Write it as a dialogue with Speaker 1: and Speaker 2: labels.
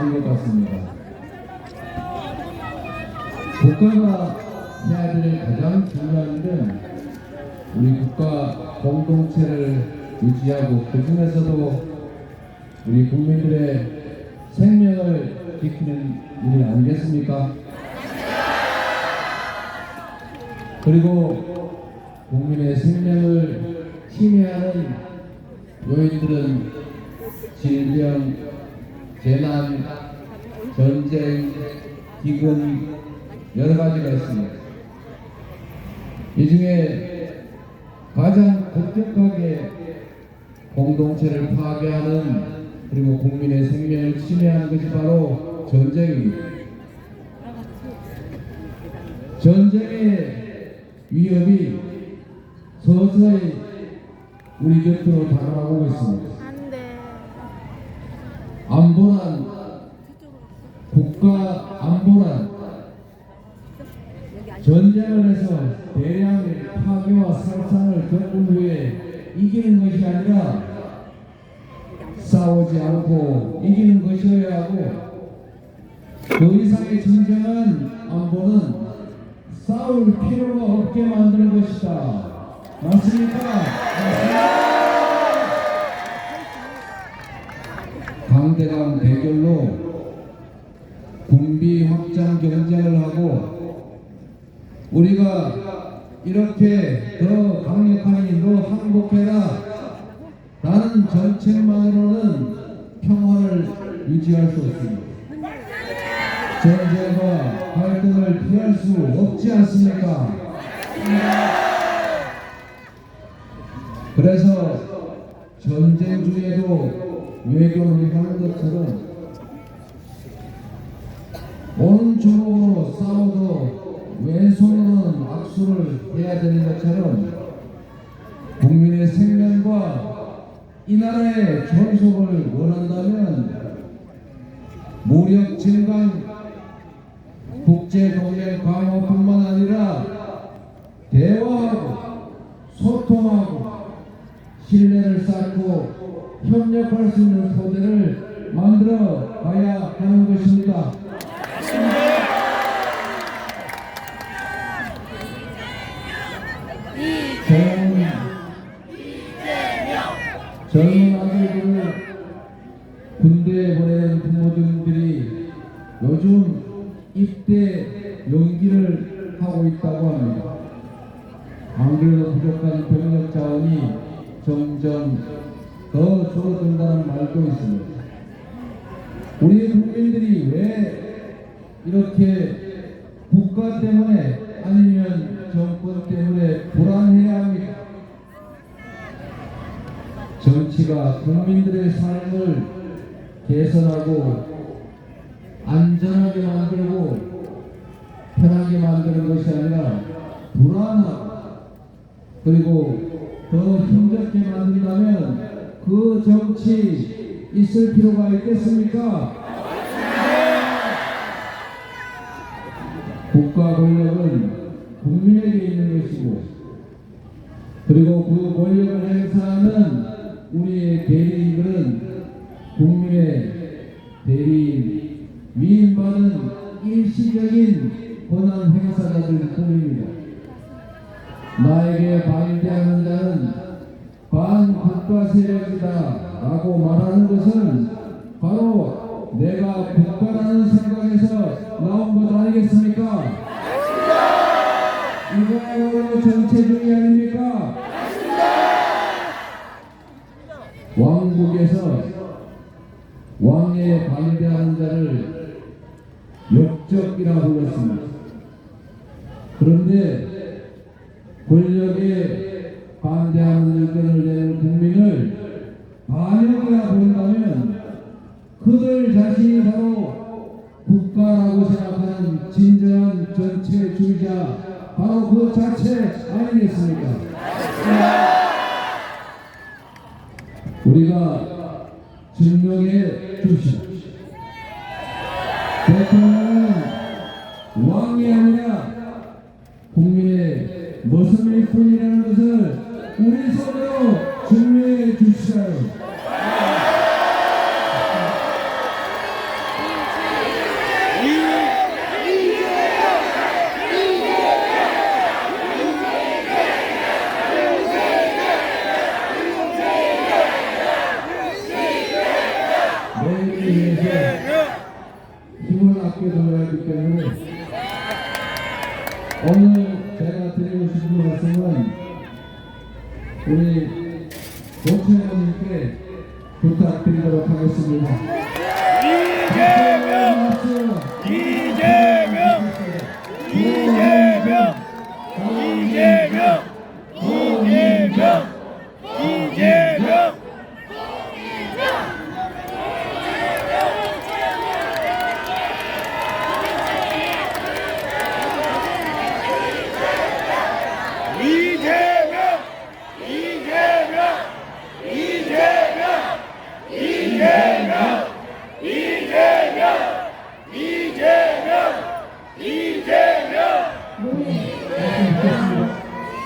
Speaker 1: 것 같습니다. 국가가 해야 될 가장 중요한 건 우리 국가 공동체를 유지하고 그 중에서도 우리 국민들의 생명을 지키는 일 아니겠습니까? 그리고 국민의 생명을 침해하는 요인들은 질병, 재난, 전쟁, 기근 여러 가지가 있습니다. 이 중에 가장 급격하게 공동체를 파괴하는 그리고 국민의 생명을 침해하는 것이 바로 전쟁입니다. 전쟁의 위협이 서서히 우리 곁으로 다가오고 있습니다. 안보란 국가 안보란 전쟁을 해서 대량의 파괴와 살상을 겪은 후에 이기는 것이 아니라 싸우지 않고 이기는 것이어야 하고 그 이상의 진정한 안보는 싸울 필요가 없게 만드는 것이다. 맞습니까? 강대강 대결로 군비 확장 경쟁을 하고 우리가 이렇게 더 강력하니 너 항복해라 라는 정책만으로는 평화를 유지할 수 없습니다. 전쟁과 갈등을 피할 수 없지 않습니까? 그래서 전쟁 중에도 외교를 하는 것처럼 오른쪽으로 싸워도 왼손으로는 악수를 해야 되는 것처럼 국민의 생명과 이 나라의 존속을 원한다면 무력 증강, 국제 동맹 강화뿐만 아니라 대화하고 소통하고 신뢰를 쌓고 협력할 수 있는 토대를 만들어 가야 하는 것입니다. 저는 젊은 아들들을 군대에 보내는 부모님들이 요즘 입대 연기를 하고 있다고 합니다. 안 그래도 부족한 병력 자원이 점점 더 줄어든다는 말도 있습니다. 우리 국민들이 왜 이렇게 국가 때문에 아니면 정권 때문에 불안해야 합니까? 정치가 국민들의 삶을 개선하고 안전하게 만들고 편하게 만드는 것이 아니라 불안하고 그리고 더 힘겹게 만든다면 그 정치 있을 필요가 있겠습니까? 국가 권력은 국민에게 있는 것이고 그리고 그 권력을 행사하는 우리의 대리인들은 국민의 대리인 위임받은 일시적인 권한 행사자들 뿐입니다. 나에게 반대하는 자는 반국가 세력이다 라고 말하는 것은 바로 내가 국가라는 생각에서 나온 것 아니겠습니까? 이거야말로 정체주의 아닙니까? 왕국에서 왕에 반대하는 자를 역적이라고 불렀습니다. 그런데 권력에 반대하는 의견을 내는 국민을 반역이라 부른다면 그들 자신이 바로 국가라고 생각하는 진정한 전체주의자 바로 그 자체 아니겠습니까? 우리가 증명해 주십시오. 대통령은 왕이 아니라 국민의 모습일 뿐이라는 것을 우리 손으로 주시라요. 내일을 위해서 힘을 아껴둬야 하기 때문에 오늘 제가 드리고 싶은 말씀은 우리 노태우님께 부탁드리도록 하겠습니다.